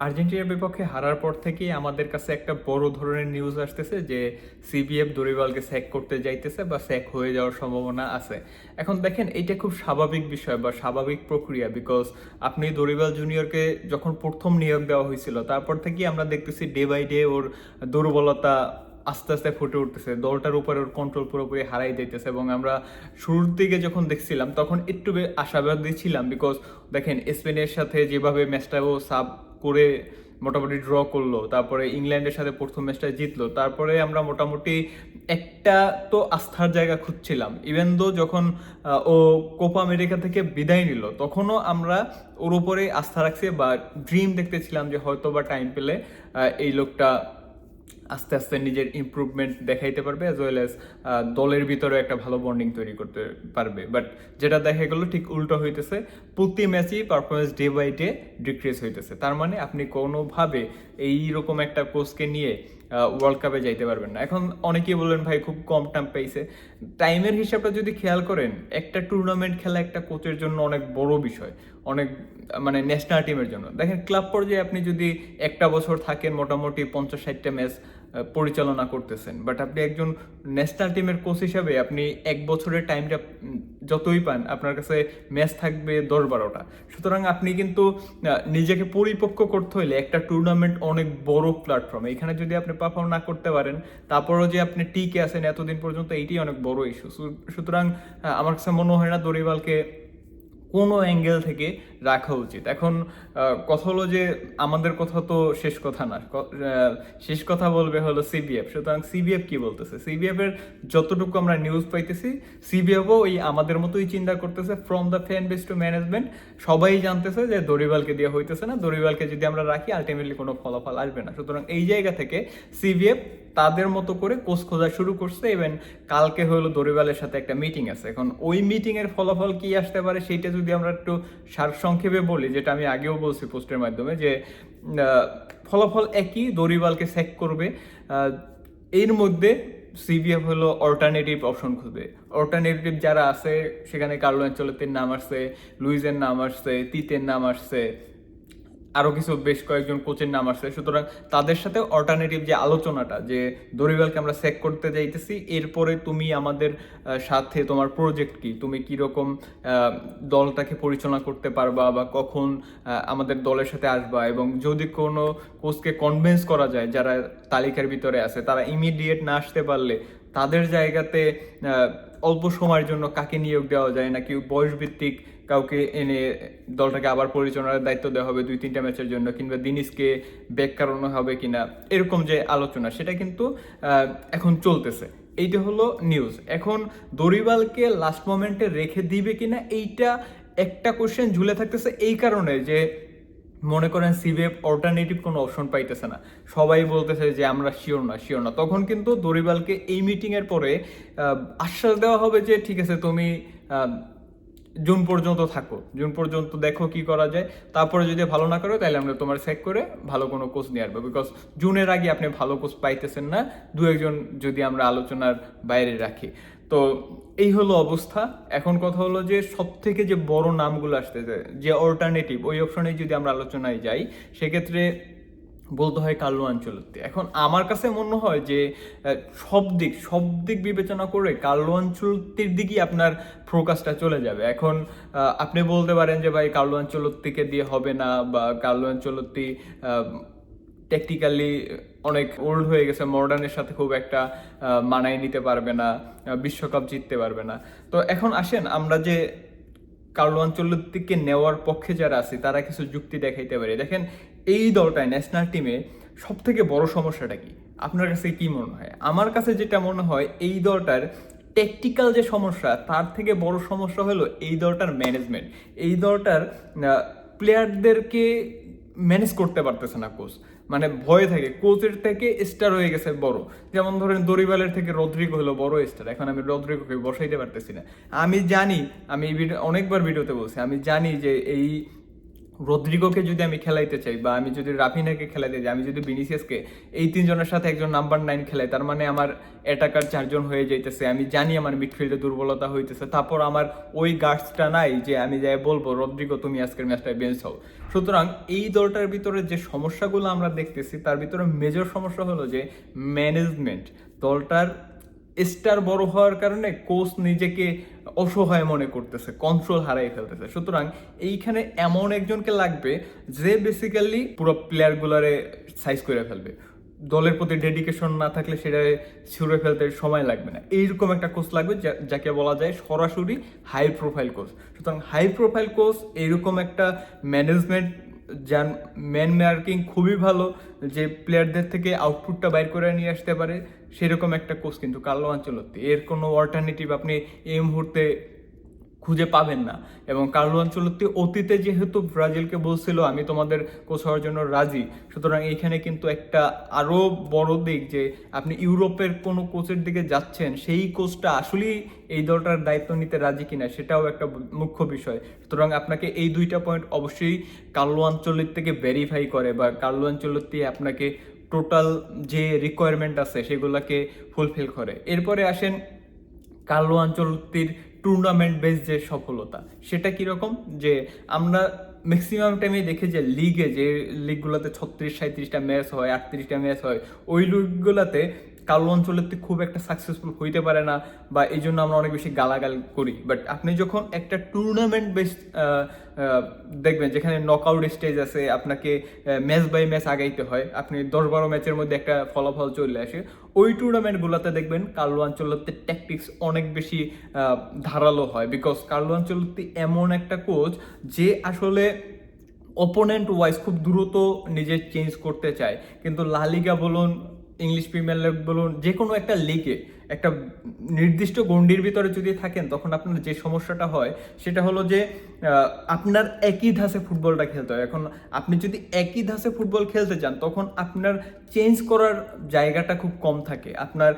আর্জেন্টিনার বিপক্ষে হারার পর থেকেই আমাদের কাছে একটা বড় ধরনের নিউজ আসতেছে যে সিবিএফ দরিবালকে স্যাক করতে যাইতেছে বা স্যাক হয়ে যাওয়ার সম্ভাবনা আছে। এখন দেখেন এটা খুব স্বাভাবিক বিষয় বা স্বাভাবিক প্রক্রিয়া বিকজ আপনি দরিবাল জুনিয়রকে যখন প্রথম নিয়োগ দেওয়া হয়েছিল, তারপর থেকেই আমরা দেখতেছি ডে বাই ডে ওর দুর্বলতা আস্তে আস্তে ফুটে উঠতেছে। দলটার উপরে ওর কন্ট্রোল পুরোপুরি হারাই দিতেছে এবং আমরা শুরুর দিকে যখন দেখছিলাম, তখন একটু আশাবাদী ছিলাম বিকজ দেখেন, স্পেনের সাথে যেভাবে ম্যাচটা ও সাব করে মোটামুটি ড্র করল, তারপরে ইংল্যান্ডের সাথে প্রথম ম্যাচটা জিতলো, তারপরে আমরা মোটামুটি একটা তো আস্থার জায়গা খুঁজছিলাম। ইভেন দো যখন ও কোপা আমেরিকা থেকে বিদায় নিল, তখনও আমরা ওর উপরে আস্থা রাখছি বা ড্রিম দেখতেছিলাম যে হয়তো বা টাইম পেলে এই লোকটা আস্তে আস্তে নিজের ইমপ্রুভমেন্ট দেখাইতে পারবে অ্যাজ ওয়েল অ্যাজ দলের ভিতরে একটা ভালো বন্ডিং তৈরি করতে পারবে। বাট যেটা দেখা গেলো, ঠিক উল্টো হইতেছে, প্রতি ম্যাচই performance day by day decrease হইতেছে। তার মানে আপনি কোনোভাবে এই রকম একটা কোচকে নিয়ে ওয়ার্ল্ড কাপে যাইতে পারবেন না। এখন অনেকেই বললেন, ভাই, খুব কম টাইম পাইছে। টাইমের হিসাবটা যদি খেয়াল করেন, একটা টুর্নামেন্ট খেলা একটা কোচের জন্য অনেক বড় বিষয়, অনেক মানে ন্যাশনাল টিমের জন্য। দেখেন ক্লাব পর্যায়ে আপনি যদি একটা বছর থাকেন, মোটামুটি পঞ্চাশ ষাটটা ম্যাচ পরিচালনা করতেছেন। বাট আপনি একজন ন্যাশনাল টিমের কোচ হিসাবে আপনি এক বছরের টাইমটা যতই পান, আপনার কাছে ম্যাচ থাকবে দশ বারোটা। সুতরাং আপনি কিন্তু নিজেকে পরিপক্ক করতে হলে একটা টুর্নামেন্ট অনেক বড় প্ল্যাটফর্ম এখানে যদি আপনি পারফর্ম না করতে পারেন, তারপরও যে আপনি টিকে আছেন, এতদিন পর্যন্ত এইটি অনেক বড় ইস্যু সুতরাং আমার কাছে মনে হয় না দরিবালকে কোনো অ্যাঙ্গেল থেকে রাখা উচিত। এখন কথা হলো যে আমাদের কথা তো শেষ কথা না। শেষ কথা বলবে হলো সিবিএফ সুতরাং সিবিএফ কি বলতেছে? সিবিএফ এর যতটুকু আমরা নিউজ পাইতেছি সিবিএফও ওই আমাদের মতোই চিন্তা করতেছে from the fan base to management সবাই জানতেছে যে দরিবালকে দেওয়া হইতেছে না। দরিবালকে যদি আমরা রাখি আলটিমেটলি কোনো ফলাফল আসবে না। সুতরাং এই জায়গা থেকে সিবিএফ তাদের মতো করে কোচ খোঁজা শুরু করছে। ইভেন কালকে হলো দরিবালের সাথে একটা মিটিং আছে। এখন ওই মিটিং এর ফলাফল কি আসতে পারে সেইটা যদি আমরা একটু সারসংক্ষেপে বলি, যেটা আমি আগেও বলছি পোস্টের মাধ্যমে যে ফলাফল একই, দরিবালকে স্যাক করবে। এর মধ্যে সিবিএফ হলো অল্টারনেটিভ অপশন খুঁজবে। অল্টারনেটিভ যারা আছে, সেখানে কার্লো অঞ্চলতের নাম আসছে লুইজের নাম আসছে, তিতের নাম আসছে আরও কিছু বেশ কয়েকজন কোচের নাম আসছে। সুতরাং তাদের সাথে অল্টারনেটিভ যে আলোচনাটা যে দরিবালকে আমরা সেক করতে যাইতেছি এরপরে তুমি আমাদের সাথে তোমার প্রজেক্ট কি? তুমি কি রকম আহ, দলটাকে পরিচালনা করতে পারবা বা কখন আমাদের দলের সাথে আসবা? এবং যদি কোনো কোচকে কনভিন্স করা যায় যারা তালিকার ভিতরে আছে তারা ইমিডিয়েট না আসতে পারলে তাদের জায়গাতে অল্প সময়ের জন্য কাকে নিয়োগ দেওয়া যায়? নাকি বয়স ভিত্তিক কাউকে এনে দলটাকে আবার পরিচালনার দায়িত্ব দেওয়া হবে দুই, তিনটা ম্যাচের জন্য কিংবা দিনিসকে ব্যাক করানো হবে কিনা, এরকম যে আলোচনা, সেটা কিন্তু এখন চলতেছে। এইটা হলো নিউজ এখন দরিবালকে লাস্ট মোমেন্টে রেখে দিবে কিনা, এইটা একটা কোশ্চেন ঝুলে থাকতেছে এই কারণে যে মনে করেন সিবিএফ অল্টারনেটিভ কোনো অপশন পাইতেছে না। সবাই বলতেছে যে আমরা শিওর না শিওর না। তখন কিন্তু দরিবালকে এই মিটিংয়ের পরে আশ্বাস দেওয়া হবে যে ঠিক আছে, তুমি জুন পর্যন্ত থাকো। জুন পর্যন্ত দেখো কি করা যায়। তারপরে যদি ভালো না করো, তাহলে আমরা তোমার চেক করে ভালো কোনো কোচ নিয়ে আসব। বিকজ জুনের আগে আপনি ভালো কোচ পাইতেছেন না। দু একজন যদি আমরা আলোচনার বাইরে রাখি। তো এই হলো অবস্থা। এখন কথা হলো যে সব থেকে যে বড় নামগুলো আসতেছে, যে অল্টারনেটিভ ওই অপশনে যদি আমরা আলোচনায় যাই, সেক্ষেত্রে বলতে হয় কাল্লু আঞ্চলত্তি। এখন আমার কাছে মনে হয় যে সব দিক সব দিক বিবেচনা করে কাল্লু আঞ্চলত্তির দিকেই আপনার ফোকাসটা চলে যাবে। এখন আপনি বলতে পারেন যে, ভাই, কাল্লু আঞ্চলত্তিকে দিয়ে হবে না বা কাল্লু আঞ্চলত্তি টেকনিক্যালি অনেক ওল্ড হয়ে গেছে মডার্নের সাথে খুব একটা মানায় নিতে পারবে না বিশ্বকাপ জিততে পারবে না। তো এখন আসেন, আমরা যে কার্লো আঞ্চলিককে নেওয়ার পক্ষে যারা আছে, তারা কিছু যুক্তি দেখাইতে পারে। দেখেন, এই দলটায় ন্যাশনাল টিমে সব থেকে বড় সমস্যাটা কি? আপনার কাছে কি মনে হয়? আমার কাছে যেটা মনে হয়, এই দলটার টেকটিক্যাল যে সমস্যা, তার থেকে বড় সমস্যা হলো এই দলটার ম্যানেজমেন্ট এই দলটার প্লেয়ারদেরকে ম্যানেজ করতে পারতেছে না কোচ মানে ভয় থাকে। কোচের থেকে স্টার হয়ে গেছে বড়। যেমন ধরেন দরিবালের থেকে রদ্রিগো হলো বড় স্টার এখন আমি রদ্রিগোকে বসাইতে পারতেছি না। আমি জানি, আমি অনেকবার ভিডিওতে বলছি, আমি জানি যে এই রদ্রিগোকে যদি আমি খেলাইতে চাই বা আমি যদি রাফিনাকে খেলাইতে চাই, আমি যদি বিনিসিয়াসকে এই তিনজনের সাথে একজন নাম্বার নাইন খেলাই, তার মানে আমার অ্যাটাকার চারজন হয়ে যাইতেছে। আমি জানি আমার মিডফিল্ডে দুর্বলতা হইতেছে। তারপর আমার ওই গার্ডসটা নাই যে আমি যাই বলব, রদ্রিগো, তুমি আজকের ম্যাচটায় বেঞ্চ হও। সুতরাং এই দলটার ভিতরে যে সমস্যাগুলো আমরা দেখতেছি, তার ভিতরে মেজর সমস্যা হলো যে ম্যানেজমেন্ট দলটার স্টার বড় হওয়ার কারণে কোচ নিজেকে অসহায় মনে করতেছে কন্ট্রোল হারাই ফেলতেছে। সুতরাং এইখানে এমন একজনকে লাগবে যে বেসিক্যালি পুরো প্লেয়ারগুলারে সাইজ করে ফেলবে। দলের প্রতি ডেডিকেশন না থাকলে সেটা ছুড়ে ফেলতে সময় লাগবে না। এইরকম একটা কোচ লাগবে যাকে বলা যায় সরাসরি হাই প্রোফাইল কোচ সুতরাং হাই প্রোফাইল কোচ এইরকম একটা ম্যানেজমেন্ট যার ম্যান মার্কিং খুবই ভালো, যে প্লেয়ারদের থেকে আউটপুটটা বাইর করে নিয়ে আসতে পারে, সেরকম একটা কোচ কিন্তু কার্লো আঞ্চলত্তি। এর কোনো অল্টারনেটিভ আপনি এই মুহূর্তে খুঁজে পাবেন না। এবং কার্লো আঞ্চলত্তি অতীতে যেহেতু ব্রাজিলকে বলছিল, আমি তোমাদের কোচ হওয়ার জন্য রাজি। সুতরাং এইখানে কিন্তু একটা আরও বড় দিক যে, আপনি ইউরোপের কোনো কোচের দিকে যাচ্ছেন, সেই কোচটা আসলেই এই দলটার দায়িত্ব নিতে রাজি কিনা, সেটাও একটা মুখ্য বিষয়। সুতরাং আপনাকে এই দুইটা পয়েন্ট অবশ্যই কার্লো আঞ্চলিক থেকে ভেরিফাই করে বা কার্লো আঞ্চলত্তি আপনাকে টোটাল যে রিকোয়ারমেন্ট আছে, সেগুলোকে ফুলফিল করে। এরপরে আসেন কার্লো আঞ্চলতির টুর্নামেন্ট বেস যে সফলতা, সেটা কীরকম? যে আমরা ম্যাক্সিমাম টাইমে দেখে যে লিগে যে লিগগুলোতে ছত্রিশ সাঁত্রিশটা ম্যাচ হয়, আটত্রিশটা ম্যাচ হয়, ওই লিগগুলোতে কালো অঞ্চলেতে খুব একটা সাকসেসফুল হইতে পারে না বা এই জন্য আমরা অনেক বেশি গালাগাল করি। বাট আপনি যখন একটা টুর্নামেন্ট বেস দেখবেন যেখানে নকআউট স্টেজ আছে, আপনাকে ম্যাচ বাই ম্যাচ আগাইতে হয়, আপনি দশ বারো ম্যাচের মধ্যে একটা ফলাফল চলে আসে, ওই টুর্নামেন্টগুলোতে দেখবেন কার্লো আঞ্চলতে ট্যাকটিক্স অনেক বেশি ধারালো হয়। বিকজ কার্লো আঞ্চলতি এমন একটা কোচ যে আসলে অপোনেন্ট ওয়াইজ খুব দ্রুত নিজের চেঞ্জ করতে চায়। কিন্তু লালিগা বলুন ইংলিশ প্রিমিয়ার লিগ বলুন, যে কোনো একটা লিগে একটা নির্দিষ্ট গণ্ডির ভিতরে যদি থাকেন, তখন আপনার যে সমস্যাটা হয়, সেটা হলো যে আপনার একই ধাঁচে ফুটবলটা খেলতে হয়। এখন আপনি যদি একই ধাঁচে ফুটবল খেলতে চান, তখন আপনার চেঞ্জ করার জায়গাটা খুব কম থাকে। আপনার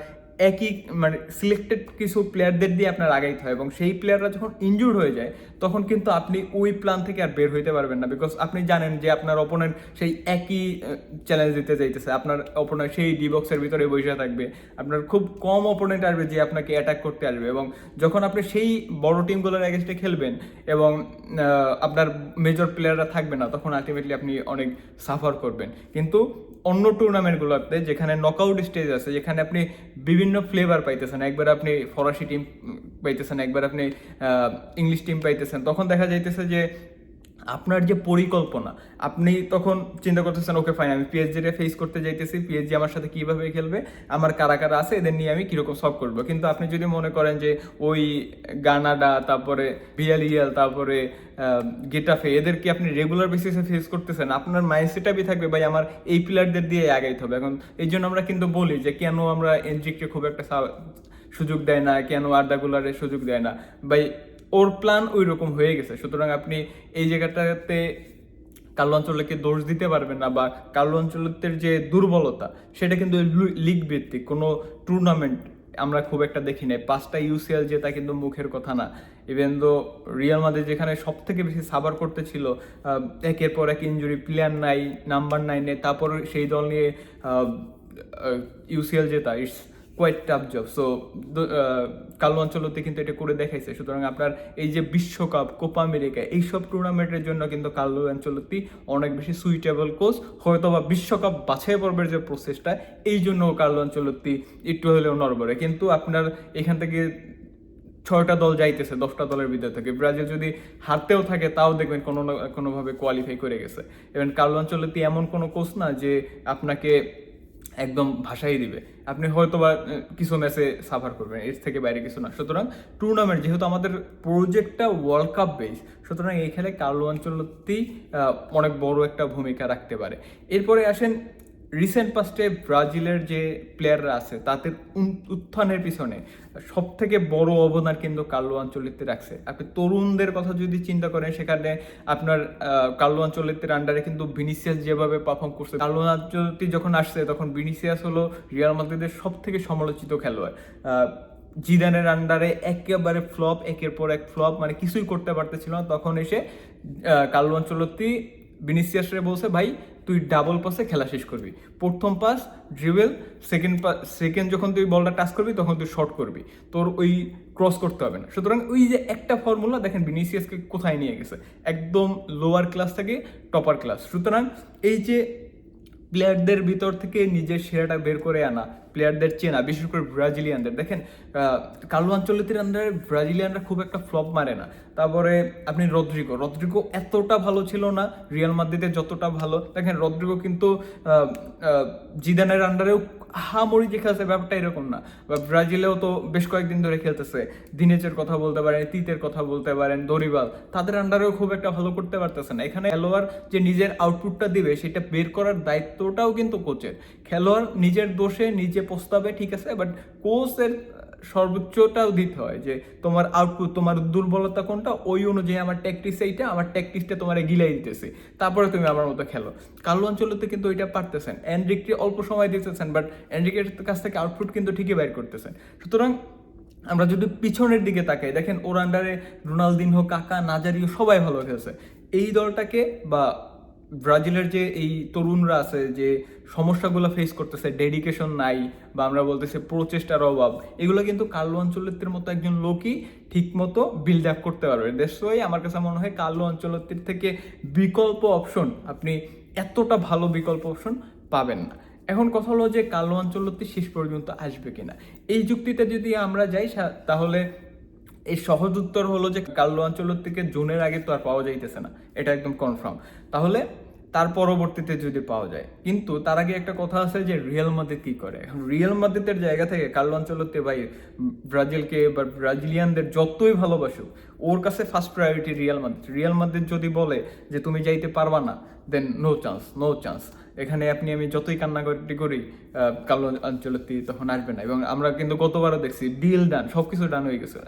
একই মানে সিলেক্টেড কিছু প্লেয়ারদের দিয়ে আপনার আগাইতে হয় এবং সেই প্লেয়াররা যখন ইনজুর হয়ে যায়, তখন কিন্তু আপনি ওই প্ল্যান থেকে আর বের হইতে পারবেন না বিকজ আপনি জানেন যে আপনার অপোনেন্ট সেই একই চ্যালেঞ্জ দিতে যাইতেছে। আপনার অপোনেন্ট সেই ডি বক্সের ভিতরে বসে থাকবে। আপনার খুব কম অপোনেন্ট আসবে যে আপনাকে অ্যাটাক করতে আসবে এবং যখন আপনি সেই বড় টিমগুলোর এগেনস্টে খেলবেন এবং আপনার মেজর প্লেয়াররা থাকবে না, তখন আলটিমেটলি আপনি অনেক সাফার করবেন। কিন্তু অন্য টুর্নামেন্টগুলোতে যেখানে নকআউট স্টেজ আছে, যেখানে আপনি বিভিন্ন ফ্লেভার পাইতেছেন। একবার আপনি ফরাসি টিম পাইতেছেন, একবার আপনি ইংলিশ টিম পাইতেছেন। তখন দেখা যাইতেছে যে আপনার যে পরিকল্পনা, আপনি তখন চিন্তা করতেছেন, ওকে ফাইন আমি পিএসজি রে ফেস করতে যাইতেছি পিএসজি আমার সাথে কীভাবে খেলবে, আমার কারা কারা আছে, এদের নিয়ে আমি কীরকম সলভ করব? কিন্তু আপনি যদি মনে করেন যে ওই গানাডা, তারপরে বিয়ালিয়াল তারপরে গেটাফে এদেরকে আপনি রেগুলার বেসিসে ফেস করতেছেন? আপনার মাইন্ড সেটআপই থাকবে, ভাই, আমার এই প্লেয়ারদের দিয়ে আগাইতে হবে। এখন এই জন্য আমরা কিন্তু বলি যে, কেন আমরা এনজিকে খুব একটা সুযোগ দেয় না? কেন আড্ডাগুলারে সুযোগ দেয় না? ভাই ওর প্ল্যান ওই রকম হয়ে গেছে। সুতরাং আপনি এই জায়গাটাতে কার্লো অঞ্চলকে দোষ দিতে পারবেন না বা কার্লো অঞ্চলের যে দুর্বলতা সেটা কিন্তু লিগ ভিত্তিক কোনো টুর্নামেন্ট আমরা খুব একটা দেখি নাই। পাঁচটা ইউসিএল জেতা কিন্তু মুখের কথা না। ইভেন দো রিয়াল মাদ্রিদ যেখানে সব থেকে বেশি সাবার করতেছিল আহ, একের পর এক ইঞ্জুরি প্লেয়ার নাই নাম্বার নাইনে তারপর সেই দল নিয়ে ইউসিএল জেতা। It's quite tough job so Carlo Ancelotti কিন্তু এটা করে দেখাইছে। সুতরাং আপনার এই যে বিশ্বকাপ, কোপা আমেরিকা, এইসব টুর্নামেন্টের জন্য কিন্তু কালো অঞ্চলতি অনেক বেশি সুইটেবল কোচ হয়তো বা বিশ্বকাপ বাছাই পর্বের যে প্রসেসটা এই জন্য কালো অঞ্চলতি একটু হলেও নড়বড়ে। কিন্তু আপনার এখান থেকে ছয়টা দল যাইতেছে, দশটা দলের ভিতর থেকে। ব্রাজিল যদি হারতেও থাকে, তাও দেখবেন কোনো না, কোনোভাবে কোয়ালিফাই করে গেছে। এবং কার্লো অঞ্চলতি এমন কোনো কোচ না যে আপনাকে একদম ভাষাই দিবে। আপনি হয়তো বা কিছু ম্যাচে সাফার করবেন, এর থেকে বাইরে কিছু না। সুতরাং টুর্নামেন্ট যেহেতু আমাদের প্রজেক্টটা ওয়ার্ল্ড কাপ বেস সুতরাং এই খেলে কার্লো অঞ্চলতেই অনেক বড় একটা ভূমিকা রাখতে পারে। এরপরে আসেন রিসেন্ট পাস্টে ব্রাজিলের যে প্লেয়াররা আছে, তাদের উত্থানের পিছনে সব থেকে বড় অবদান কিন্তু কার্লো আঞ্চলিকতে রাখছে। আপনি তরুণদের কথা যদি চিন্তা করেন, সেখানে আপনার কার্লো আঞ্চলিকদের আন্ডারে কিন্তু ভিনিসিয়াস যেভাবে পারফর্ম করছে, কার্লো আঞ্চলিক যখন আসছে, তখন ভিনিসিয়াস হলো রিয়াল মাদ্রিদের সব থেকে সমালোচিত খেলোয়াড়। জিদানের আন্ডারে একেবারে ফ্লপ একের পর এক ফ্লপ মানে কিছুই করতে পারতেছিল না। তখন এসে কার্লো আঞ্চলত্তি বিনিসিয়াসরে বলছে, ভাই তুই ডাবল পাসে খেলা শেষ করবি। প্রথম pass dribble second pass second যখন তুই বলটা টাচ করবি, তখন তুই শর্ট করবি। তোর ওই ক্রস করতে হবে না। সুতরাং ওই যে একটা ফর্মুলা দেখেন বিনিসিয়াসকে কোথায় নিয়ে গেছে? একদম লোয়ার ক্লাস থেকে টপার ক্লাস সুতরাং এই যে প্লেয়ারদের ভিতর থেকে নিজের সেরাটা বের করে আনা প্লেয়ারদের চেনা বিশেষ করে ব্রাজিলিয়ানদের দেখেন কালো আঞ্চলিকের আন্ডারে ব্রাজিলিয়ানরা খুব একটা ফ্লপ মারে না। তারপরে আপনি রদ্রিগো রদ্রিগো এতটা ভালো ছিল না রিয়াল মাদ্রিদে যতটা ভালো। দেখেন, রদ্রিগো কিন্তু জিদানের আন্ডারেও হামরি যে খেলছে, ব্যাপারটা এরকম না। বা ব্রাজিলেও তো বেশ কয়েকদিন ধরে খেলতেছে। দিনেজের কথা বলতে পারেন, তিতের কথা বলতে পারেন, দরিবাল। তাদের আন্ডারেও খুব একটা ভালো করতে পারতেছে না। এখানে খেলোয়াড় যে নিজের আউটপুটটা দিবে, সেটা বের করার দায়িত্বটাও কিন্তু কোচের খেলোয়াড় নিজের দোষে নিজে প্রস্তাবে ঠিক আছে বাট কোচের সর্বোচ্চটাও দিতে হয় যে তোমার আউটপুট তোমার দুর্বলতা কোনটা? ওই অনুযায়ী আমার ট্যাকটিস এইটা, আমার ট্যাকটিসটা তোমার গিলাই দিতেছে। তারপরে তুমি আমার মতো খেলো। কালো অঞ্চলতে কিন্তু ওইটা পারতেছেন। এনরিককে অল্প সময় দিতেছেন বাট এনরিকের কাছ থেকে আউটপুট কিন্তু ঠিকই বাইর করতেছেন। সুতরাং আমরা যদি পিছনের দিকে তাকাই, দেখেন ওর আন্ডারে রোনালদিনহো, কাকা, নাজারিও সবাই ভালো খেলছে। এই দলটাকে বা ব্রাজিলের যে এই তরুণরা আছে, যে সমস্যাগুলো ফেস করতেছে ডেডিকেশন নাই বা আমরা বলতেছি প্রচেষ্টার অভাব, এগুলো কিন্তু কার্লো অঞ্চলত্বের মতো একজন লোকই ঠিক মতো বিল্ড আপ করতে পারবে। দেশই আমার কাছে মনে হয় কার্লো অঞ্চলত্বের থেকে বিকল্প অপশন আপনি এতটা ভালো বিকল্প অপশন পাবেন না। এখন কথা হলো যে কালো অঞ্চলত্ব শেষ পর্যন্ত আসবে কিনা। এই যুক্তিতে যদি আমরা যাই তাহলে এই সহজ উত্তর হলো যে কার্লো অঞ্চলের থেকে জুনের আগে তো আর পাওয়া যাইতেছে না। এটা একদম কনফার্ম তাহলে তার পরবর্তীতে যদি পাওয়া যায়, কিন্তু তার আগে একটা কথা আছে যে রিয়েল মাদ্রিদ কি করে? এখন রিয়েল মাদ্রিদের জায়গা থেকে কার্লো অঞ্চলতে ভাই ব্রাজিলকে বা ব্রাজিলিয়ানদের যতই ভালোবাসুক, ওর কাছে first priority Real Madrid Real Madrid যদি বলে যে তুমি যাইতে পারবা না then no chance no chance এখানে আপনি, আমি যতই কান্নাকাটি করি কালো অঞ্চলতি তখন আসবে না। এবং আমরা কিন্তু গতবারও দেখছি ডিল ডান সবকিছু ডান হয়ে গেছে।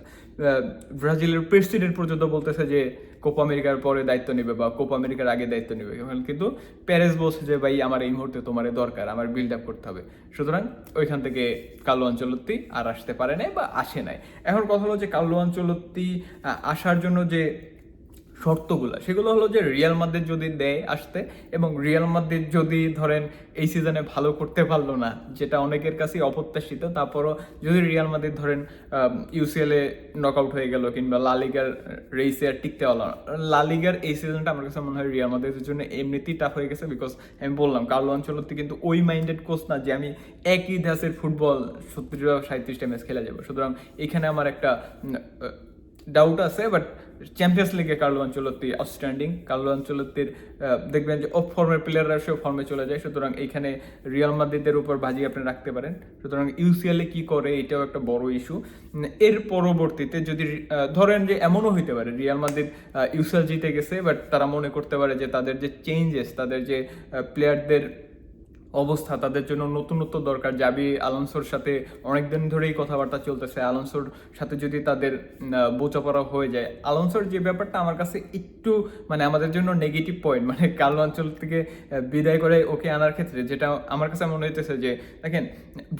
ব্রাজিলের প্রেসিডেন্ট পর্যন্ত বলতেছে যে কোপ আমেরিকার পরে দায়িত্ব নেবে বা কোপ আমেরিকার আগে দায়িত্ব নেবে। কিন্তু প্যারেস বলছে যে, ভাই, আমার এই মুহূর্তে তোমার দরকার, আমার বিল্ড আপ করতে হবে। সুতরাং ওইখান থেকে কালো অঞ্চলত্তি আর আসতে পারে নাই বা আসে নাই। এখন কথা হলো যে কালো অঞ্চলত্তি আসার জন্য যে শর্তগুলো, সেগুলো হলো যে রিয়াল মাদ্রিদ যদি দেয় আসতে এবং রিয়াল মাদ্রিদ যদি ধরেন এই সিজনে ভালো করতে পারল না, যেটা অনেকের কাছেই অপ্রত্যাশিত, তারপরও যদি রিয়াল মাদ্রিদ ধরেন ইউসিএল নক আউট হয়ে গেল কিংবা লালিগার রেসে আর টিকতে হলো না লালিগার এই সিজনটা আমার কাছে মনে হয় রিয়াল মাদ্রিদের জন্য এমনিতেই টাফ হয়ে গেছে বিকজ আমি বললাম কার্লো অঞ্চলতে কিন্তু ওই মাইন্ডেড কোচ না যে আমি একই ধাসের ফুটবল সত্তরটা সাঁত্রিশটা ম্যাচ খেলা যাব। সুতরাং এখানে আমার একটা ডাউট আছে বাট চ্যাম্পিয়ন্স লিগে কার্লো অঞ্চলতি আউটস্ট্যান্ডিং কার্লো অঞ্চলতির দেখবেন যে অফ ফর্মের প্লেয়াররা সেও ফর্মে চলে যায়। সুতরাং এইখানে রিয়াল মাদ্রিদের উপর বাজি আপনি রাখতে পারেন। সুতরাং ইউসিএল কি করে, এটাও একটা বড় ইস্যু এর পরবর্তীতে যদি ধরেন যে এমনও হইতে পারে রিয়াল মাদ্রিদ ইউসিএল জিতে গেছে বাট তারা মনে করতে পারে যে তাদের যে চেঞ্জেস তাদের যে প্লেয়ারদের অবস্থা তাদের জন্য নতুনত্ব দরকার। জাবি আলোনসোর সাথে অনেকদিন ধরেই কথাবার্তা চলতেছে। আলোনসোর সাথে যদি তাদের বোঝাপড়া হয়ে যায়। আলোনসোর যে ব্যাপারটা আমার কাছে একটু মানে আমাদের জন্য নেগেটিভ পয়েন্ট মানে কালো অঞ্চল থেকে বিদায় করে ওকে আনার ক্ষেত্রে যেটা আমার কাছে মনে হইতেছে যে, দেখেন,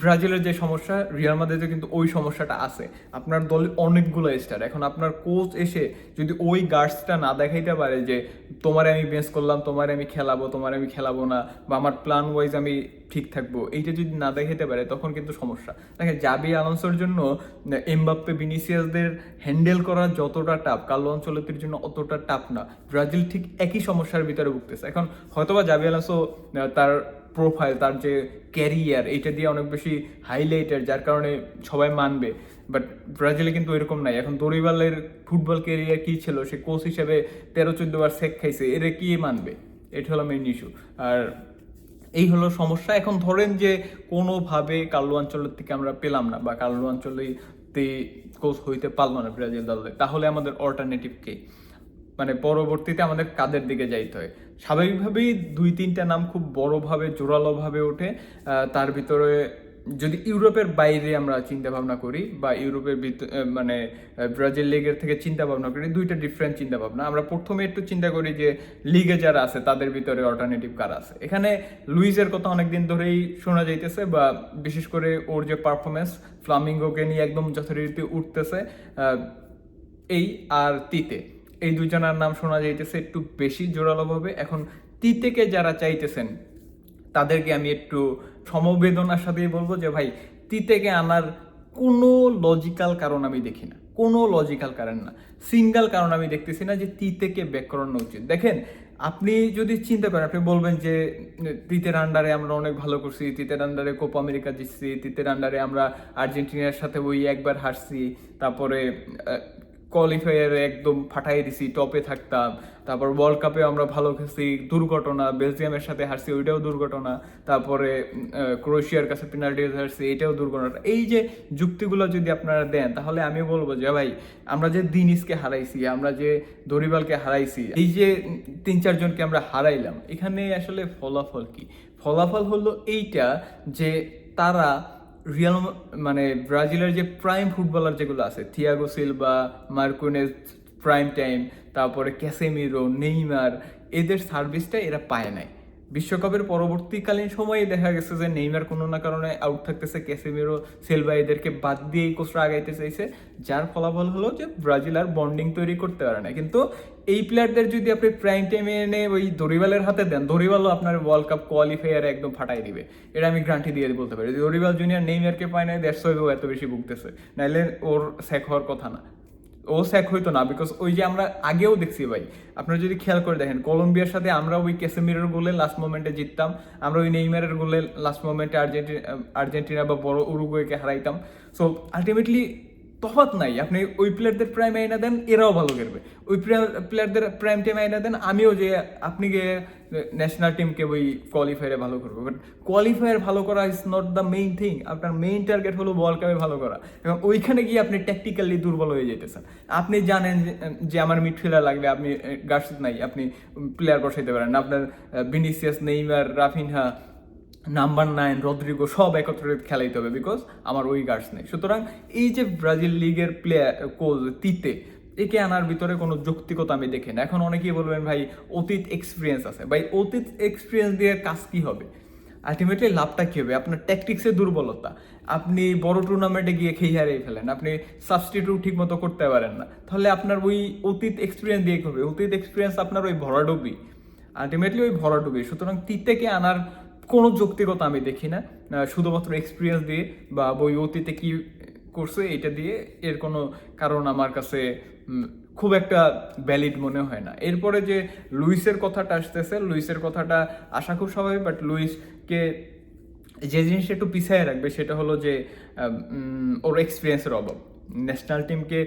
ব্রাজিলের যে সমস্যা, রিয়াল মাদ্রিদে কিন্তু ওই সমস্যাটা আছে। আপনার দলে অনেকগুলো স্টার এখন আপনার কোচ এসে যদি ওই গার্ডসটা না দেখাইতে পারে যে, তোমারে আমি বেঞ্চ করলাম, তোমারে আমি খেলাবো, তোমারে আমি খেলাবো না, বা আমার প্ল্যান ওয়াইজ আমি ঠিক থাকব, এইটা যদি না দেখাইতে পারে তখন কিন্তু সমস্যা। দেখেন জাবি আলোনসোর জন্য এমবাপ্পে বিনিসিয়াসদের হ্যান্ডেল করা যতটা টাফ কালো অঞ্চলতির জন্য অতটা টাফ না। ব্রাজিল ঠিক একই সমস্যার ভিতরে ভুগতেছে। এখন হয়তোবা জাবি আলোনসো তার প্রোফাইল তার যে ক্যারিয়ার এটা দিয়ে অনেক বেশি হাইলাইটেড যার কারণে সবাই মানবে। বাট ব্রাজিলে কিন্তু এরকম নাই। এখন দরিবালের ফুটবল ক্যারিয়ার কি ছিল, সে কোচ হিসেবে তেরো, চোদ্দ বার সেক খাইছে, এরা কি মানবে? এটা হলো মেইন ইস্যু আর এই হলো সমস্যা। এখন ধরেন যে কোনোভাবে কার্লো অঞ্চলের থেকে আমরা পেলাম না বা কার্লো অঞ্চলেতে কোচ হইতে পারল না ব্রাজিল দলে, তাহলে আমাদের অল্টারনেটিভ কে? মানে পরবর্তীতে আমাদের কাদের দিকে যাইতে হয়? স্বাভাবিকভাবেই দুই তিনটা নাম খুব বড়ভাবে, জোরালোভাবে ওঠে। তার ভিতরে যদি ইউরোপের বাইরে আমরা চিন্তা ভাবনা করি বা ইউরোপের মানে ব্রাজিল লিগের থেকে চিন্তা ভাবনা করি, দুইটা ডিফারেন্ট চিন্তা ভাবনা আমরা প্রথমে একটু চিন্তা করি যে, লিগে যারা আছে, তাদের ভিতরে অল্টারনেটিভ কার আছে? এখানে লুইজের কথা অনেকদিন ধরেই শোনা যাইতেছে বা বিশেষ করে ওর যে পারফরমেন্স ফ্লামিঙ্গোকে নিয়ে একদম যথারীতি উঠতেছে এই আর তিতে। এই দুজনের নাম শোনা যাইতেছে একটু বেশি জোরালোভাবে। এখন তি থেকে যারা চাইতেছেন, তাদেরকে আমি একটু সমবেদনার সাথেই বলব যে ভাই তি থেকে আনার কোনো লজিক্যাল কারণ আমি দেখি না। কোনো লজিক্যাল কারণ না। সিঙ্গেল কারণ আমি দেখতেছি না যে তি থেকে ব্যাক করানো উচিত। দেখেন, আপনি যদি চিন্তা করেন, আপনি বলবেন যে তিতের আন্ডারে আমরা অনেক ভালো করছি তিতের আন্ডারে কোপা আমেরিকা জিতছি তিতের আন্ডারে আমরা আর্জেন্টিনার সাথে ওই একবার হারছি, তারপরে কোয়ালিফায়ারে একদম ফাটাই দিছি টপে থাকতাম। তারপর ওয়ার্ল্ড কাপে আমরা ভালো খেলছি, দুর্ঘটনা, বেলজিয়ামের সাথে হারছি, ওইটাও দুর্ঘটনা। তারপরে ক্রোয়েশিয়ার কাছে পেনাল্টি হারছি, এটাও দুর্ঘটনা। এই যে যুক্তিগুলো যদি আপনারা দেন, তাহলে আমি বলব যে ভাই, আমরা যে দিনিসকে হারাইছি, আমরা যে দরিবালকে হারাইছি, এই যে তিন চারজনকে আমরা হারাইলাম, এখানে আসলে ফলাফল কি? ফলাফল হলো এইটা যে তারা রিয়াল মানে ব্রাজিলের যে প্রাইম ফুটবলার যেগুলো আছে Thiago Silva Marquinhos prime time তারপরে ক্যাসেমিরো নেইমার এদের সার্ভিসটা এরা পায় নাই। বিশ্বকাপের পরবর্তীকালীন সময়ে দেখা গেছে যে নেইমার কোনো না কারণে আউট থাকতেছে, ক্যাসেমিরো সিলভা এদেরকে বাদ দিয়েই কোচরা আগাইতে চাইছে, যার ফলাফল হলো যে ব্রাজিল আর বন্ডিং তৈরি করতে পারে না। কিন্তু এই প্লেয়ারদের যদি আপনি প্রাইম টাইমে এনে ওই দরিবালের হাতে দেন, দরিবালও আপনার ওয়ার্ল্ড কাপ কোয়ালিফায়ারে একদম ফাটাই দিবে। এটা আমি গ্রান্টি দিয়ে বলতে পারি। দরিবাল জুনিয়র নেইমারকে পায় না দেড়শো এত বেশি ভুগতেছে। নাইলে ওর স্যাক হওয়ার কথা না। ও স্যাক হইতো না বিকজ ওই যে আমরা আগেও দেখছি ভাই, আপনারা যদি খেয়াল করে দেখেন, কলম্বিয়ার সাথে আমরা ওই ক্যাসেমিরের গোলে লাস্ট মোমেন্টে জিততাম, আমরা ওই নেইমারের গোলে লাস্ট মোমেন্টে আর্জেন্টিনা আর্জেন্টিনা বা বড় উরুগুয়েকে হারাইতাম। সো আলটিমেটলি তফাৎ নাই। আপনি ওই প্লেয়ারদের প্রাইম আইনা দেন, এরাও ভালো খেলবে। ওই প্লেয়ারদের প্রাইম টাইম আইনা দেন, আমিও যে আপনি গিয়ে ন্যাশনাল টিমকে ওই কোয়ালিফায়ারে ভালো করব। বাট কোয়ালিফায়ার ভালো করা is not the main thing আপনার মেইন টার্গেট হলো ওয়ার্ল্ড কাপে ভালো করা। এবং ওইখানে গিয়ে আপনি ট্যাকটিক্যালি দুর্বল হয়ে যেতেছেন। আপনি জানেন যে- আমার মিডফিল্ডার লাগবে, আপনি গার্স নাই, আপনি প্লেয়ার বসাইতে পারেন আপনার Vinicius Neymar Raphinha number nine, Rodrigo সব একত্রে খেলাইতে হবে বিকজ আমার ওই গার্ডস নেই। সুতরাং এই যে ব্রাজিল লিগের প্লেয়ার কোচ তিতে, একে আনার ভিতরে কোনো যৌক্তিকতা আমি দেখি না। এখন অনেকেই বলবেন, ভাই, অতীত এক্সপিরিয়েন্স আছে। ভাই, অতীত এক্সপিরিয়েন্স দিয়ে কাজ কী হবে? আলটিমেটলি লাভটা কী হবে? আপনার ট্যাকটিক্সের দুর্বলতা। আপনি বড় টুর্নামেন্টে গিয়ে খেয়ে হারিয়ে ফেলেন। আপনি সাবস্টিটিউট ঠিক মতো করতে পারেন না। তাহলে আপনার ওই অতীত এক্সপিরিয়েন্স দিয়ে হবে? অতীত এক্সপিরিয়েন্স আপনার ওই ভরাডুবি। আলটিমেটলি ওই ভরাডুবি। সুতরাং তিতেকে আনার কোনো যৌক্তিকতা আমি দেখি না। শুধুমাত্র এক্সপিরিয়েন্স দিয়ে বা বই অতীতে কী করছে এটা দিয়ে এর কোনো কারণ আমার কাছে খুব একটা ভ্যালিড মনে হয় না। এরপরে যে লুইসের কথাটা আসতেছে, লুইসের কথাটা আশা খুব স্বাভাবিক বাট লুইসকে যে জিনিসটা একটু পিছিয়ে রাখবে সেটা হলো যে ওর এক্সপিরিয়েন্সের অভাব। ন্যাশনাল টিমকে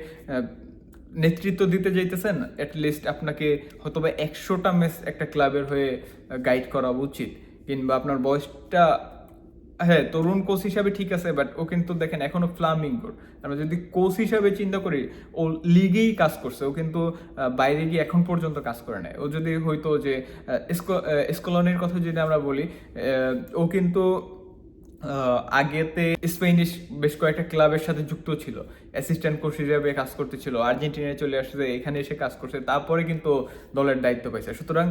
নেতৃত্ব দিতে যাইতেছেন লিস্ট আপনাকে হয়তো বা একশোটা ম্যাচ একটা ক্লাবের হয়ে গাইড করা উচিত। কিংবা আপনার বয়সটা হ্যাঁ তরুণ কোচ হিসাবে ঠিক আছে বাট ও কিন্তু দেখেন এখনও ফ্লামিঙ্গোর আমরা যদি কোচ হিসাবে চিন্তা করি, ও লিগেই কাজ করছে, ও কিন্তু বাইরে গিয়ে এখন পর্যন্ত কাজ করে নেয় ও যদি হয়তো যে স্কলনের কথা যদি আমরা বলি ও কিন্তু আগেতে স্পেনিশ বেশ কয়েকটা ক্লাবের সাথে যুক্ত ছিল। অ্যাসিস্ট্যান্ট কোচ হিসেবে কাজ করতেছিল, আর্জেন্টিনায় চলে আসছে, এখানে এসে কাজ করছে, তারপরে কিন্তু দলের দায়িত্ব পাইছে। সুতরাং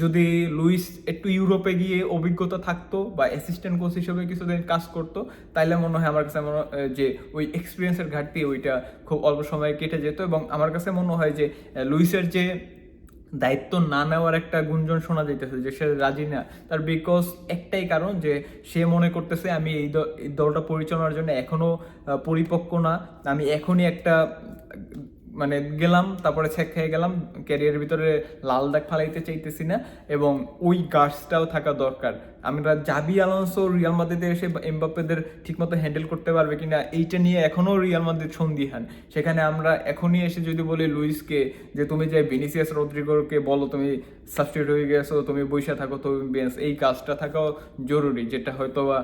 যদি লুইস একটু ইউরোপে গিয়ে অভিজ্ঞতা থাকতো বা অ্যাসিস্ট্যান্ট কোচ হিসেবে কিছুদিন কাজ করতো, তাইলে মনে হয় আমার কাছে মনে হয় যে ওই এক্সপিরিয়েন্সের ঘাটতি ওইটা খুব অল্প সময়ে কেটে যেত এবং আমার কাছে মনে হয় যে লুইসের যে দায়িত্ব না নেওয়ার একটা গুঞ্জন শোনা যাইতেছে যে সে রাজি না, তার বিকজ একটাই কারণ যে সে মনে করতেছে, আমি এই দলটা পরিচালনার জন্য এখনও পরিপক্ক না, আমি এখনই একটা মানে গেলাম, তারপরে ছেক খেয়ে গেলাম ক্যারিয়ারের ভিতরে লাল দাগ ফালাইতে চাইতেছি না, এবং ওই গার্ডসটাও থাকা দরকার। আমরা জাবি, আলোনসো, রিয়াল মাদ্রিদে এসে এমবাপ্পেদের ঠিকমতো হ্যান্ডেল করতে পারবে কিনা, এইটা নিয়ে এখনও রিয়াল মাদ্রিদ সন্দিহান। সেখানে আমরা এখনই এসে যদি বলি লুইসকে যে, তুমি যে ভিনিসিয়াস রদ্রিগোকে বলো, তুমি সাবস্টিটিউট হয়ে গেছো, তুমি বসে থাকো, তুমি বেঞ্চ এই কাজটা থাকাও জরুরি, যেটা হয়তো বা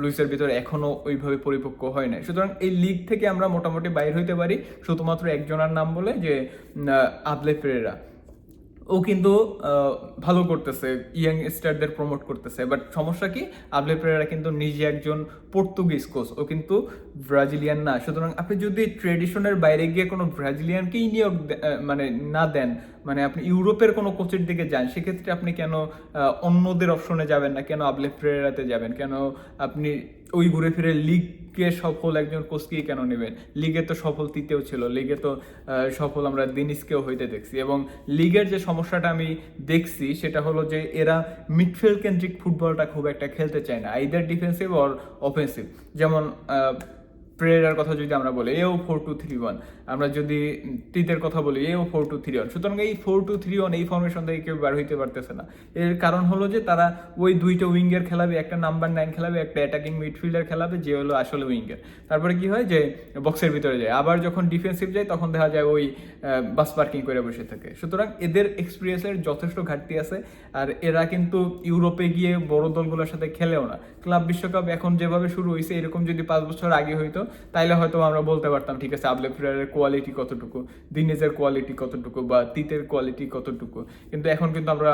লুইসের ভিতরে এখনও ওইভাবে পরিপক্ক হয় নাই। সুতরাং এই লিগ থেকে আমরা মোটামুটি বাইর হইতে পারি শুধুমাত্র একজনের নাম বলে যে উম, আবলে পেরেরা ও কিন্তু ভালো করতেছে ইয়াং স্টারদের প্রমোট করতেছে। বাট সমস্যা কি? আবলে পেরেরা কিন্তু নিজে একজন পর্তুগিজ কোচ ও কিন্তু ব্রাজিলিয়ান না। সুতরাং আপনি যদি ট্রেডিশনের বাইরে গিয়ে কোনো ব্রাজিলিয়ানকেই নিয়োগ মানে না দেন মানে আপনি ইউরোপের কোনো কোচের দিকে যান, সেক্ষেত্রে আপনি কেন অন্যদের অপশনে যাবেন না? কেন আবলে প্রেরাতে যাবেন? কেন আপনি ওই ঘুরে ফিরে লিগে সফল একজন কোচকেই কেন নেবেন? লিগে তো সফল তৃতীয় ছিল, লিগে তো সফল আমরা দিনিসকেও হইতে দেখছি। এবং লিগের যে সমস্যাটা আমি দেখছি, সেটা হলো যে এরা মিডফিল্ড কেন্দ্রিক ফুটবলটা খুব একটা খেলতে চায় না আইদার ডিফেন্সিভ অর অফেন্সিভ যেমন আহ, প্রেয়ার কথা যদি আমরা বলি এও ফোর টু থ্রি ওয়ান আমরা যদি টিতের কথা বলি এও ফোর টু থ্রি ওয়ান সুতরাং এই ফোর টু থ্রি ওয়ান এই ফর্মেশন থেকে কেউ বার হইতে পারতেছে না। এর কারণ হলো যে তারা ওই দুইটা উইঙ্গের খেলাবে একটা নাম্বার নাইন খেলাবে একটা অ্যাটাকিং মিডফিল্ডার খেলাবে যে হলো আসলে উইঙ্গের। তারপরে কি হয় যে বক্সের ভিতরে যায় আবার যখন ডিফেন্সিভ যায় তখন দেখা যায় ওই বাস পার্কিং করে বসে থাকে। সুতরাং এদের এক্সপিরিয়েন্সের যথেষ্ট ঘাটতি আছে আর এরা কিন্তু ইউরোপে গিয়ে বড় দলগুলোর সাথে খেলেও না। ক্লাব বিশ্বকাপ এখন যেভাবে শুরু হয়েছে এরকম যদি পাঁচ বছর আগে হইতো তাইলে হয়তো আমরা বলতে পারতাম, ঠিক আছে, আবলে ফ্রেয়ারের কোয়ালিটি কতটুকু? দিনেজের কোয়ালিটি কতটুকু বা তিতের কোয়ালিটি কতটুকু? কিন্তু এখন কিন্তু আমরা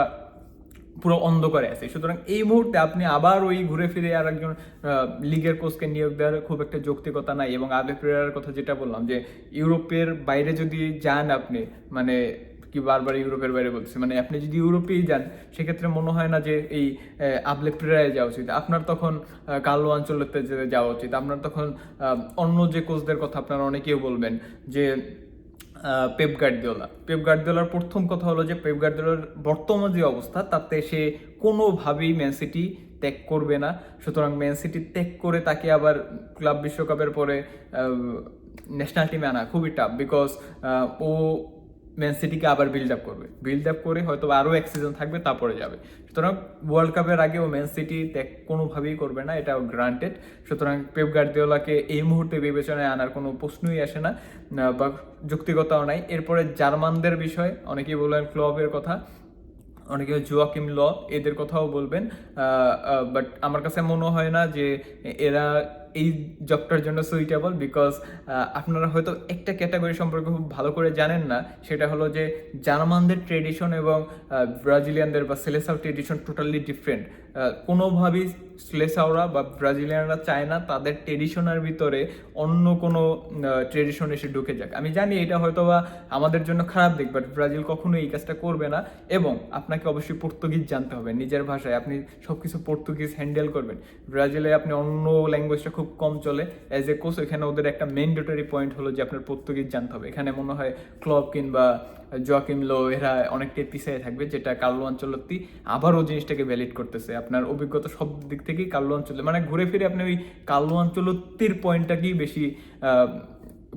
পুরো অন্ধকারে আছে। সুতরাং এই মুহূর্তে আপনি আবার ওই ঘুরে ফিরে আর একজন লিগের কোচকে নিয়োগ দেওয়ার খুব একটা যৌক্তিকতা নাই এবং আবে প্রেয়ারের কথা যেটা বললাম যে, ইউরোপের বাইরে যদি যান আপনি মানে কি বারবার ইউরোপের বাইরে বলছি মানে আপনি যদি ইউরোপেই যান, সেক্ষেত্রে মনে হয় না যে এই আবলে প্রেরায় যাওয়া উচিত। আপনার তখন কালো অঞ্চলেতে যাওয়া উচিত। আপনার তখন অন্য যে কোচদের কথা আপনারা অনেকেই বলবেন যে পেপ গার্দিওলা। পেপ গার্দিওলার প্রথম কথা হলো যে, পেপ গার্দিওলার বর্তমান যে অবস্থা, তাতে সে কোনোভাবেই ম্যান সিটি ত্যাগ করবে না। সুতরাং ম্যান সিটি ত্যাগ করে তাকে আবার ক্লাব বিশ্বকাপের পরে ন্যাশনাল টিমে আনা খুবই টাফ বিকজ ও ম্যান সিটিকে আবার বিল্ড আপ করবে। বিল্ড আপ করে হয়তো আরও এক সিজন থাকবে, তারপরে যাবে। সুতরাং ওয়ার্ল্ড কাপের আগে ও ম্যান সিটি ত্যাগ কোনোভাবেই করবে না এটা গ্রান্টেড সুতরাং পেপ গার্দিওলাকে এই মুহূর্তে বিবেচনায় আনার কোনো প্রশ্নই আসে না বা যুক্তিগতাও নাই। এরপরে জার্মানদের বিষয়, অনেকেই বললেন ক্লবের কথা, অনেকে জোয়াকিম ল এদের কথাও বলবেন। বাট আমার কাছে মনে হয় না যে এরা এই জবটার জন্য সুইটেবল বিকজ আপনারা হয়তো একটা ক্যাটাগরি সম্পর্কে খুব ভালো করে জানেন না, সেটা হলো যে জার্মানদের ট্রেডিশন এবং ব্রাজিলিয়ানদের বা সেলেসাল ট্রেডিশন টোটালি ডিফারেন্ট কোনোভাবেই স্লেসাওরা বা ব্রাজিলিয়ানরা চায় না তাদের ট্রেডিশনের ভিতরে অন্য কোনো ট্রেডিশন এসে ঢুকে যাক। আমি জানি এটা হয়তো বা আমাদের জন্য খারাপ দিক বাট ব্রাজিল কখনো এই কাজটা করবে না। এবং আপনাকে অবশ্যই পর্তুগিজ জানতে হবে, নিজের ভাষায়। আপনি সব কিছু পর্তুগিজ হ্যান্ডেল করবেন। ব্রাজিলে আপনি অন্য ল্যাঙ্গুয়েজটা খুব কম চলে। অ্যাজ এ কোচ এখানে ওদের একটা ম্যান্ডেটরি পয়েন্ট হলো যে আপনার পর্তুগিজ জানতে হবে। এখানে মনে হয় ক্লব কিংবা জোয়াকিম লো এরা অনেকটাই পিছিয়ে থাকবে, যেটা কার্লো আবার আবারও জিনিসটাকে ভ্যালিড করতেছে। আপনার অভিজ্ঞতা সব দিক থেকেই কার্লো অঞ্চলে মানে ঘুরে ফিরে আপনি ওই কার্লো অঞ্চলতির পয়েন্টটাকেই বেশি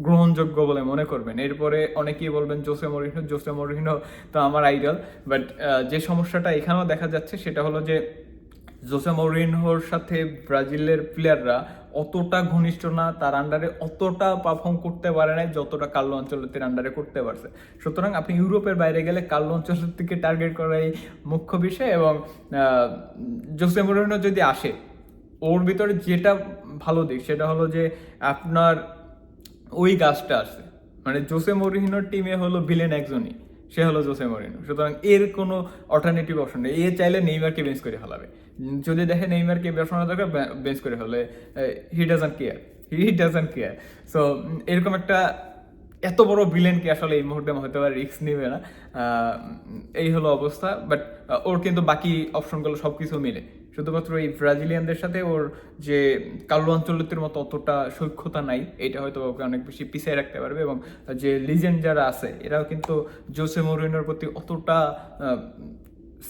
গ্রহণযোগ্য বলে মনে করবেন। এরপরে অনেকেই বলবেন জোসে মরিহিনো জোসে মরিহিনো তো আমার আইডল বাট যে সমস্যাটা এখানেও দেখা যাচ্ছে সেটা হলো যে জোসে মরিনহোর সাথে ব্রাজিলের প্লেয়াররা অতটা ঘনিষ্ঠ না, তার আন্ডারে অতটা পারফর্ম করতে পারে নাই যতটা কার্লো অঞ্চলতির আন্ডারে করতে পারছে। সুতরাং আপনি ইউরোপের বাইরে গেলে কার্লো অঞ্চলতিকে টার্গেট করাই মুখ্য বিষয় এবং জোসে মরিনো যদি আসে, ওর ভিতরে যেটা ভালো দিক সেটা হলো যে আপনার ওই গাছটা আছে। মানে জোসে মরিনোর টিমে হলো ভিলেন একজনই, সে হলো জোসে মরিনো সুতরাং এর কোনো অল্টারনেটিভ অপশন নেই। এ চাইলে নেইমারকে বেঞ্চ করে ফেলাবে। যদি দেখে নেইমারকে বসানো দরকার বেঞ্চ করে ফেলে he doesn't care he doesn't care so এরকম একটা এত বড় ভিলেনকে আসলে এই মুহূর্তে হয়তো আর রিস্ক নেবে না। এই হলো অবস্থা বাট ওর কিন্তু বাকি অপশনগুলো সব কিছু মিলে। শুধুমাত্র এই ব্রাজিলিয়ানদের সাথে ওর যে কালো অঞ্চলতির মতো অতটা সক্ষতা নাই, এটা হয়তো ওকে অনেক বেশি পিছিয়ে রাখতে পারবে এবং যে লিজেন্ড যারা আছে, এরাও কিন্তু জোসে মরিনোর প্রতি অতটা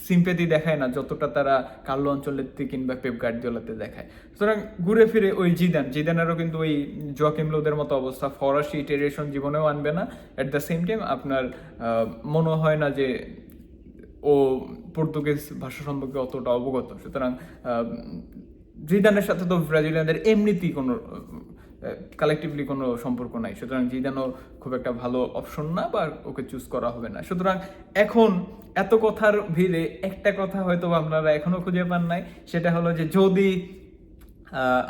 সিম্পেতি দেখায় না, যতটা তারা কার্লো অঞ্চলেতে কিংবা পেপ গার্দিওলাতে দেখায়। সুতরাং ঘুরে ফিরে ওই জিদান, জিদানেরও কিন্তু ওই জোয়াকিম লোদের মতো অবস্থা। ফরাসি টেরেশন জীবনেও আনবে না। অ্যাট দ্য সেম টাইম আপনার মনে হয় না যে ও পর্তুগিজ ভাষা সম্পর্কে অতটা অবগত। সুতরাং জিদানের সাথে তো ব্রাজিলিয়ানদের এমনিতেই কোনো কালেকটিভলি কোনো সম্পর্ক নাই। সুতরাং জিদানও খুব একটা ভালো অপশন না বা ওকে চুজ করা হবে না। সুতরাং এখন এত কথার ভিড়ে একটা কথা হয়তো আপনারা এখনও খুঁজে পান নাই, সেটা হলো যে যদি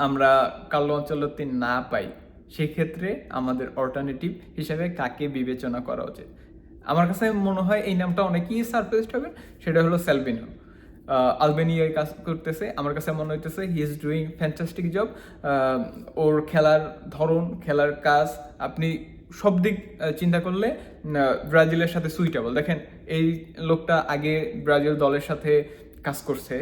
আমরা কালো অঞ্চলতি না পাই, সেক্ষেত্রে আমাদের অল্টারনেটিভ হিসেবে কাকে বিবেচনা করা উচিত? আমার কাছে মনে হয় এই নামটা অনেকেই সারপ্রাইজড হবে সেটা হলো সেলভিনো আলবেনিয়ায় কাজ করতেছে। আমার কাছে মনে হইতেছে he is doing fantastic job ওর খেলার ধরন, খেলার কাজ, আপনি সব দিক চিন্তা করলে ব্রাজিলের সাথে সুইটেবল দেখেন, এই লোকটা আগে ব্রাজিল দলের সাথে কাজ করছে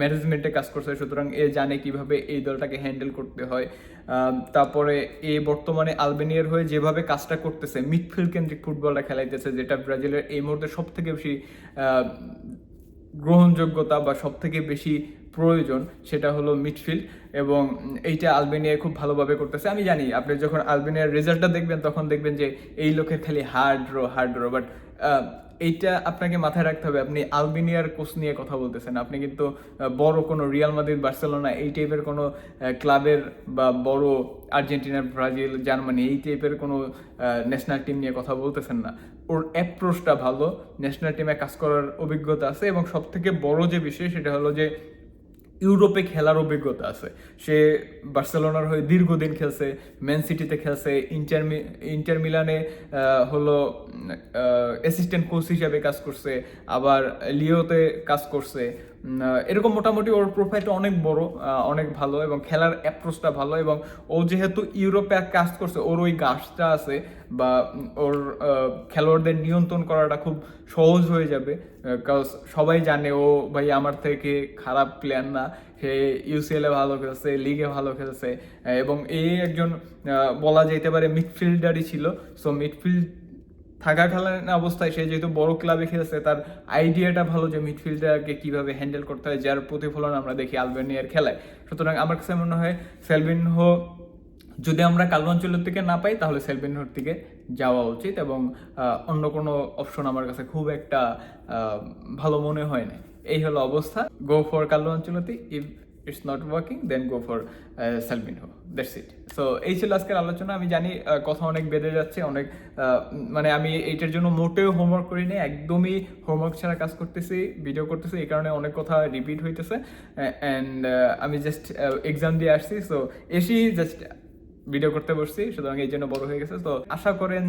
ম্যানেজমেন্টে কাজ করছে, সুতরাং এ জানে কীভাবে এই দলটাকে হ্যান্ডেল করতে হয়। তারপরে এ বর্তমানে আলবেনিয়ার হয়ে যেভাবে কাজটা করতেছে মিডফিল্ড কেন্দ্রিক ফুটবলটা খেলাইতেছে, যেটা ব্রাজিলের এই মুহূর্তে সব থেকে বেশি গ্রহণযোগ্যতা বা সব থেকে বেশি প্রয়োজন সেটা হলো মিডফিল্ড এবং এইটা আলবেনিয়া খুব ভালোভাবে করতেছে। আমি জানি, আপনি যখন আলবেনিয়ার রেজাল্টটা দেখবেন, তখন দেখবেন যে এই লোকের খালি hard work hard work but এইটা আপনাকে মাথায় রাখতে হবে। আপনি আলবেনিয়ার কোচ নিয়ে কথা বলতেছেন। আপনি কিন্তু বড় কোনো রিয়াল মাদ্রিদ, বার্সেলোনা এই টাইপের কোনো ক্লাবের বা বড় আর্জেন্টিনা ব্রাজিল, জার্মানি এই টাইপের কোনো ন্যাশনাল টিম নিয়ে কথা বলতেছেন না। ওর অ্যাপ্রোচটা ভালো। ন্যাশনাল টিমে কাজ করার অভিজ্ঞতা আছে এবং সব থেকে বড় যে বিষয় সেটা হলো যে ইউরোপে খেলার অভিজ্ঞতা আছে। সে বার্সেলোনার হয়ে দীর্ঘদিন খেলছে, ম্যান সিটিতে খেলছে, ইন্টার ইন্টার মিলানে হলো অ্যাসিস্ট্যান্ট কোচ হিসাবে কাজ করছে, আবার লিওতে কাজ করছে। এরকম মোটামুটি ওর প্রোফাইলটা অনেক বড় অনেক ভালো এবং খেলার অ্যাপ্রোচটা ভালো এবং ও যেহেতু ইউরোপে কাজ করছে, ওর ওই গাছটা আছে বা ওর খেলোয়াড়দের নিয়ন্ত্রণ করাটা খুব সহজ হয়ে যাবে কারণ সবাই জানে ও ভাই আমার থেকে খারাপ প্লেয়ার না, সে ইউসিএল ভালো খেলছে লিগে ভালো খেলছে এবং এই একজন বলা যেতে পারে মিডফিল্ডারই ছিল সো মিডফিল্ড থাকাকালীন অবস্থায় সে যেহেতু বড় ক্লাবে খেলছে, তার আইডিয়াটা ভালো যে মিডফিল্ডারকে কীভাবে হ্যান্ডেল করতে হয়, যার প্রতিফলন আমরা দেখি আলবেনিয়ার খেলায়। সুতরাং আমার কাছে মনে হয় সেলভিনহো, যদি আমরা কালো অঞ্চলের থেকে না পাই, তাহলে সেলভিনহোর দিকে যাওয়া উচিত এবং অন্য কোনো অপশন আমার কাছে খুব একটা ভালো মনে হয় না। এই হলো অবস্থা। Go for Carlo Ancelotti. If it's not working, then go for Selvinho that's it. So, এই ছিল আজকের আলোচনা। আমি জানি কথা অনেক বেড়ে যাচ্ছে, অনেক মানে আমি এইটার জন্য মোটেও হোমওয়ার্ক করি নাই, একদমই হোমওয়ার্ক ছাড়া কাজ করতেছি ভিডিও করতেছি, এই কারণে অনেক কথা রিপিট হইতেছে অ্যান্ড আমি জাস্ট এক্সাম দিয়ে আসছি সো এসেই জাস্ট ভিডিও করতে বসছি, সুতরাং এই জন্য বড় হয়ে গেছে। তো, আশা করেন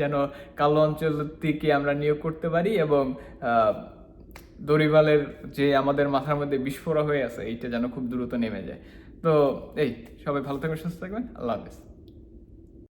যেন কালো অঞ্চল থেকে আমরা নিয়োগ করতে পারি এবং আহ, দড়িবালের যে আমাদের মাথার মধ্যে বিস্ফোরা হয়ে আছে এইটা যেন খুব দ্রুত নেমে যায়। তো এই সবাই ভালো থাকবেন সুস্থ থাকবেন আল্লাহ হাফিজ।